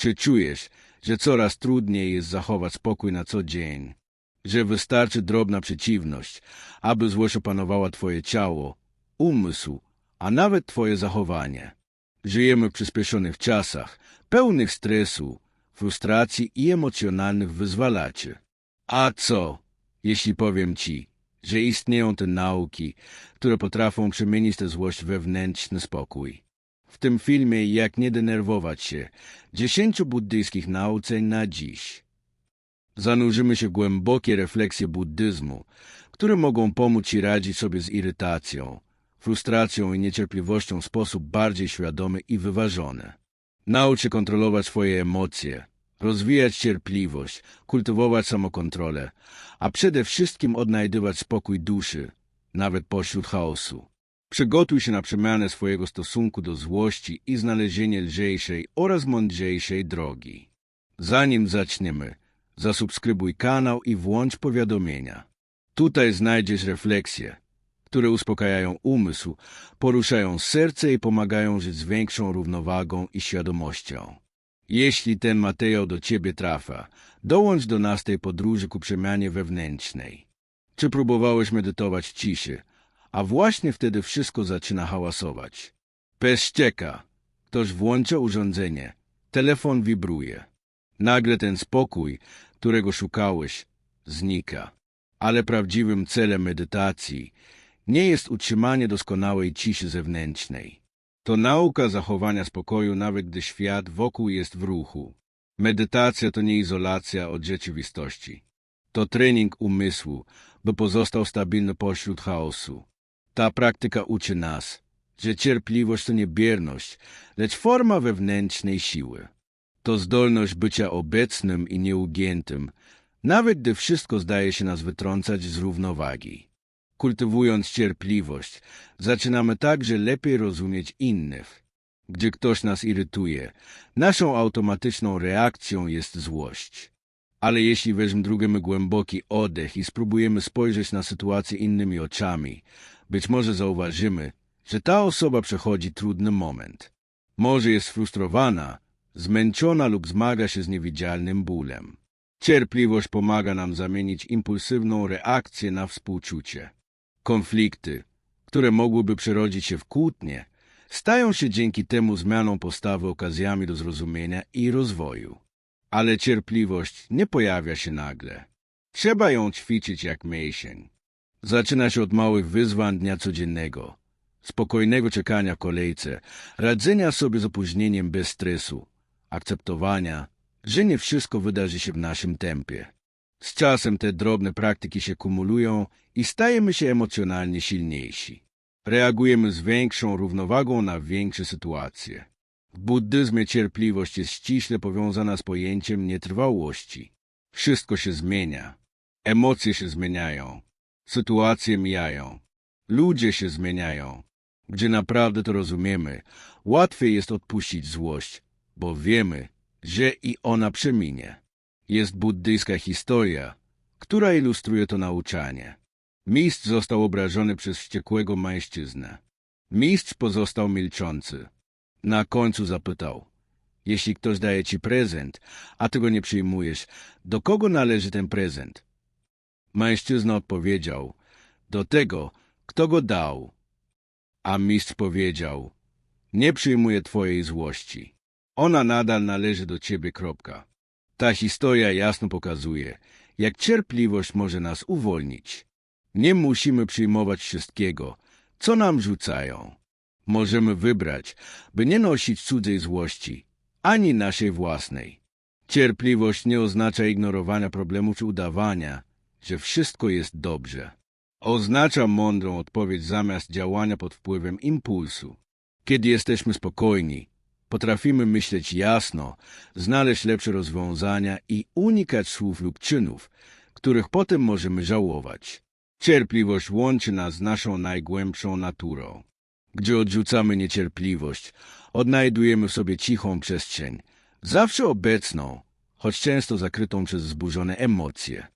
Czy czujesz, że coraz trudniej jest zachować spokój na co dzień? Że wystarczy drobna przeciwność, aby złość opanowała twoje ciało, umysł, a nawet twoje zachowanie. Żyjemy w przyspieszonych czasach, pełnych stresu, frustracji i emocjonalnych wyzwalaczy. A co, jeśli powiem ci, że istnieją te nauki, które potrafią przemienić tę złość wewnętrzny spokój? W tym filmie Jak nie denerwować się, dziesięciu buddyjskich nauczeń na dziś. Zanurzymy się w głębokie refleksje buddyzmu, które mogą pomóc Ci radzić sobie z irytacją, frustracją i niecierpliwością w sposób bardziej świadomy i wyważony. Naucz się kontrolować swoje emocje, rozwijać cierpliwość, kultywować samokontrolę, a przede wszystkim odnajdywać spokój duszy, nawet pośród chaosu. Przygotuj się na przemianę swojego stosunku do złości i znalezienie lżejszej oraz mądrzejszej drogi. Zanim zaczniemy, zasubskrybuj kanał i włącz powiadomienia. Tutaj znajdziesz refleksje, które uspokajają umysł, poruszają serce i pomagają żyć z większą równowagą i świadomością. Jeśli ten materiał do Ciebie trafia, dołącz do nas tej podróży ku przemianie wewnętrznej. Czy próbowałeś medytować ciszy, a właśnie wtedy wszystko zaczyna hałasować? Pes szczeka, ktoś włącza urządzenie, telefon wibruje. Nagle ten spokój, którego szukałeś, znika. Ale prawdziwym celem medytacji nie jest utrzymanie doskonałej ciszy zewnętrznej. To nauka zachowania spokoju, nawet gdy świat wokół jest w ruchu. Medytacja to nie izolacja od rzeczywistości. To trening umysłu, by pozostał stabilny pośród chaosu. Ta praktyka uczy nas, że cierpliwość to nie bierność, lecz forma wewnętrznej siły. To zdolność bycia obecnym i nieugiętym, nawet gdy wszystko zdaje się nas wytrącać z równowagi. Kultywując cierpliwość, zaczynamy także lepiej rozumieć innych. Gdy ktoś nas irytuje, naszą automatyczną reakcją jest złość. Ale jeśli weźmiemy głęboki oddech i spróbujemy spojrzeć na sytuację innymi oczami, być może zauważymy, że ta osoba przechodzi trudny moment. Może jest frustrowana, zmęczona lub zmaga się z niewidzialnym bólem. Cierpliwość pomaga nam zamienić impulsywną reakcję na współczucie. Konflikty, które mogłyby przerodzić się w kłótnie, stają się dzięki temu zmianą postawy okazjami do zrozumienia i rozwoju. Ale cierpliwość nie pojawia się nagle. Trzeba ją ćwiczyć jak mięsień. Zaczyna się od małych wyzwań dnia codziennego, spokojnego czekania w kolejce, radzenia sobie z opóźnieniem bez stresu, akceptowania, że nie wszystko wydarzy się w naszym tempie. Z czasem te drobne praktyki się kumulują i stajemy się emocjonalnie silniejsi. Reagujemy z większą równowagą na większe sytuacje. W buddyzmie cierpliwość jest ściśle powiązana z pojęciem nietrwałości. Wszystko się zmienia. Emocje się zmieniają. Sytuacje mijają. Ludzie się zmieniają. Gdzie naprawdę to rozumiemy, łatwiej jest odpuścić złość, bo wiemy, że i ona przeminie. Jest buddyjska historia, która ilustruje to nauczanie. Mistrz został obrażony przez wściekłego mężczyznę. Mistrz pozostał milczący. Na końcu zapytał, jeśli ktoś daje ci prezent, a ty go nie przyjmujesz, do kogo należy ten prezent? Mężczyzna odpowiedział, do tego, kto go dał. A mistrz powiedział, nie przyjmuję twojej złości. Ona nadal należy do ciebie, kropka. Ta historia jasno pokazuje, jak cierpliwość może nas uwolnić. Nie musimy przyjmować wszystkiego, co nam rzucają. Możemy wybrać, by nie nosić cudzej złości, ani naszej własnej. Cierpliwość nie oznacza ignorowania problemów czy udawania, że wszystko jest dobrze. Oznacza mądrą odpowiedź zamiast działania pod wpływem impulsu. Kiedy jesteśmy spokojni, potrafimy myśleć jasno, znaleźć lepsze rozwiązania i unikać słów lub czynów, których potem możemy żałować. Cierpliwość łączy nas z naszą najgłębszą naturą. Gdzie odrzucamy niecierpliwość, odnajdujemy w sobie cichą przestrzeń, zawsze obecną, choć często zakrytą przez wzburzone emocje.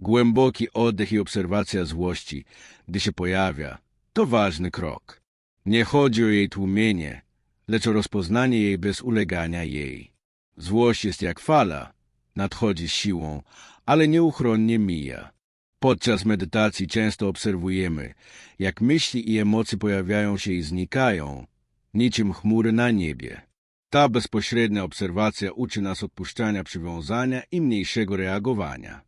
Głęboki oddech i obserwacja złości, gdy się pojawia, to ważny krok. Nie chodzi o jej tłumienie, lecz o rozpoznanie jej bez ulegania jej. Złość jest jak fala, nadchodzi siłą, ale nieuchronnie mija. Podczas medytacji często obserwujemy, jak myśli i emocje pojawiają się i znikają, niczym chmury na niebie. Ta bezpośrednia obserwacja uczy nas odpuszczania przywiązania i mniejszego reagowania.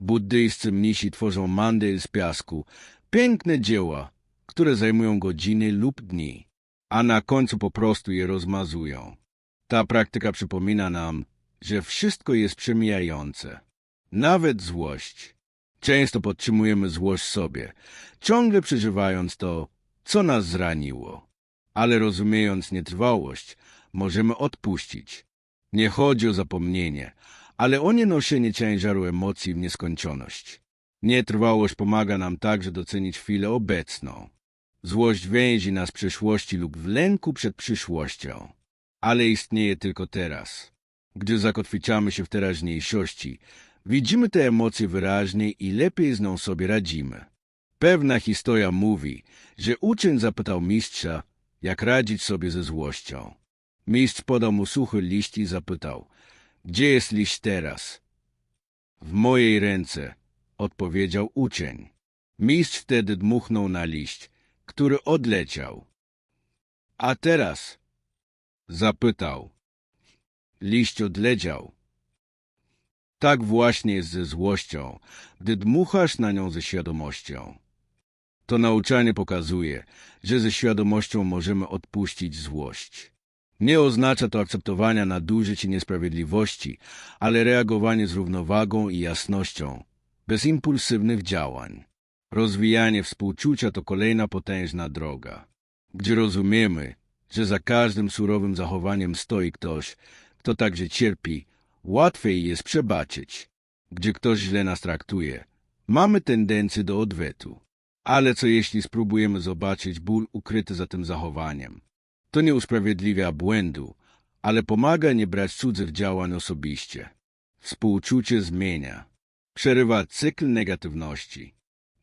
Buddyjscy mnisi tworzą mandy z piasku, piękne dzieła, które zajmują godziny lub dni, a na końcu po prostu je rozmazują. Ta praktyka przypomina nam, że wszystko jest przemijające, nawet złość. Często podtrzymujemy złość sobie, ciągle przeżywając to, co nas zraniło. Ale rozumiejąc nietrwałość, możemy odpuścić. Nie chodzi o zapomnienie, ale o nienoszenie ciężaru emocji w nieskończoność. Nietrwałość pomaga nam także docenić chwilę obecną. Złość więzi nas w przeszłości lub w lęku przed przyszłością, ale istnieje tylko teraz. Gdy zakotwiczamy się w teraźniejszości, widzimy te emocje wyraźniej i lepiej z nią sobie radzimy. Pewna historia mówi, że uczeń zapytał mistrza, jak radzić sobie ze złością. Mistrz podał mu suchy liść i zapytał, gdzie jest liść teraz? W mojej ręce, odpowiedział uczeń. Mistrz wtedy dmuchnął na liść, który odleciał. A teraz? Zapytał. Liść odleciał. Tak właśnie jest ze złością, gdy dmuchasz na nią ze świadomością. To nauczanie pokazuje, że ze świadomością możemy odpuścić złość. Nie oznacza to akceptowania nadużyć i niesprawiedliwości, ale reagowanie z równowagą i jasnością, bez impulsywnych działań. Rozwijanie współczucia to kolejna potężna droga, gdzie rozumiemy, że za każdym surowym zachowaniem stoi ktoś, kto także cierpi, łatwiej jest przebaczyć. Gdzie ktoś źle nas traktuje, mamy tendencję do odwetu. Ale co jeśli spróbujemy zobaczyć ból ukryty za tym zachowaniem? To nie usprawiedliwia błędu, ale pomaga nie brać cudzych działań osobiście. Współczucie zmienia. Przerywa cykl negatywności.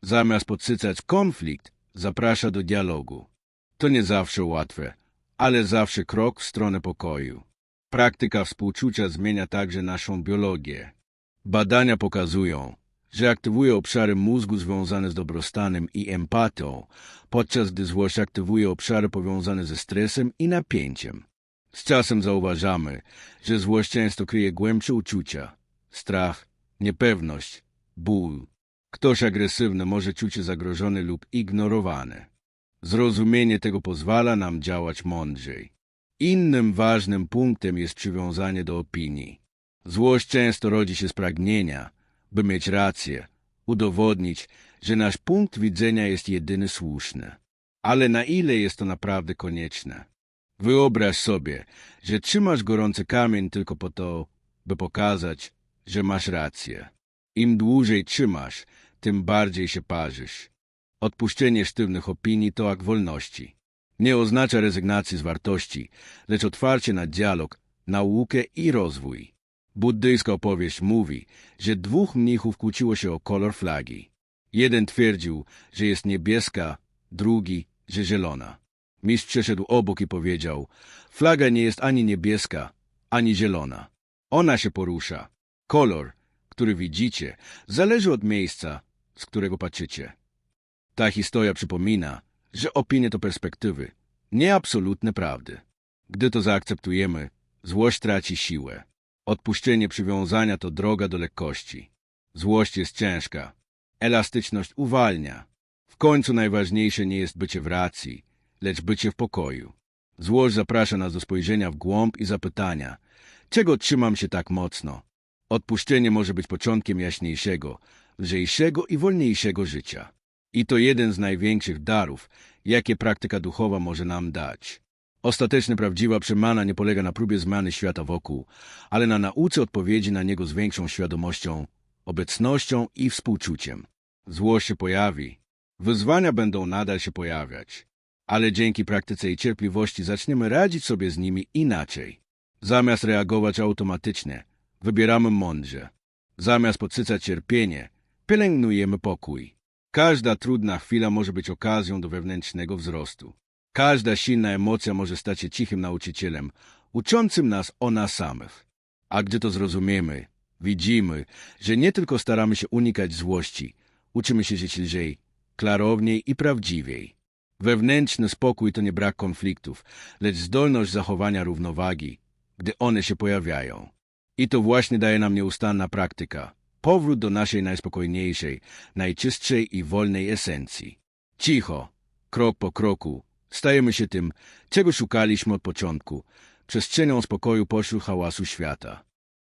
Zamiast podsycać konflikt, zaprasza do dialogu. To nie zawsze łatwe, ale zawsze krok w stronę pokoju. Praktyka współczucia zmienia także naszą biologię. Badania pokazują, że aktywuje obszary mózgu związane z dobrostanem i empatią, podczas gdy złość aktywuje obszary powiązane ze stresem i napięciem. Z czasem zauważamy, że złość często kryje głębsze uczucia, strach, niepewność, ból. Ktoś agresywny może czuć się zagrożony lub ignorowany. Zrozumienie tego pozwala nam działać mądrzej. Innym ważnym punktem jest przywiązanie do opinii. Złość często rodzi się z pragnienia, by mieć rację, udowodnić, że nasz punkt widzenia jest jedyny słuszny. Ale na ile jest to naprawdę konieczne? Wyobraź sobie, że trzymasz gorący kamień tylko po to, by pokazać, że masz rację. Im dłużej trzymasz, tym bardziej się parzysz. Odpuszczenie sztywnych opinii to akt wolności. Nie oznacza rezygnacji z wartości, lecz otwarcie na dialog, naukę i rozwój. Buddyjska opowieść mówi, że dwóch mnichów kłóciło się o kolor flagi. Jeden twierdził, że jest niebieska, drugi, że zielona. Mistrz przeszedł obok i powiedział, flaga nie jest ani niebieska, ani zielona. Ona się porusza. Kolor, który widzicie, zależy od miejsca, z którego patrzycie. Ta historia przypomina, że opinie to perspektywy, nie absolutne prawdy. Gdy to zaakceptujemy, złość traci siłę. Odpuszczenie przywiązania to droga do lekkości. Złość jest ciężka. Elastyczność uwalnia. W końcu najważniejsze nie jest bycie w racji, lecz bycie w pokoju. Złość zaprasza nas do spojrzenia w głąb i zapytania, czego trzymam się tak mocno? Odpuszczenie może być początkiem jaśniejszego, lżejszego i wolniejszego życia. I to jeden z największych darów, jakie praktyka duchowa może nam dać. Ostatecznie prawdziwa przemana nie polega na próbie zmiany świata wokół, ale na nauce odpowiedzi na niego z większą świadomością, obecnością i współczuciem. Zło się pojawi, wyzwania będą nadal się pojawiać, ale dzięki praktyce i cierpliwości zaczniemy radzić sobie z nimi inaczej. Zamiast reagować automatycznie, wybieramy mądrze. Zamiast podsycać cierpienie, pielęgnujemy pokój. Każda trudna chwila może być okazją do wewnętrznego wzrostu. Każda silna emocja może stać się cichym nauczycielem, uczącym nas o nas samych. A gdy to zrozumiemy, widzimy, że nie tylko staramy się unikać złości, uczymy się żyć lżej, klarowniej i prawdziwiej. Wewnętrzny spokój to nie brak konfliktów, lecz zdolność zachowania równowagi, gdy one się pojawiają. I to właśnie daje nam nieustanna praktyka. Powrót do naszej najspokojniejszej, najczystszej i wolnej esencji. Cicho, krok po kroku, stajemy się tym, czego szukaliśmy od początku, przestrzenią spokoju pośród hałasu świata.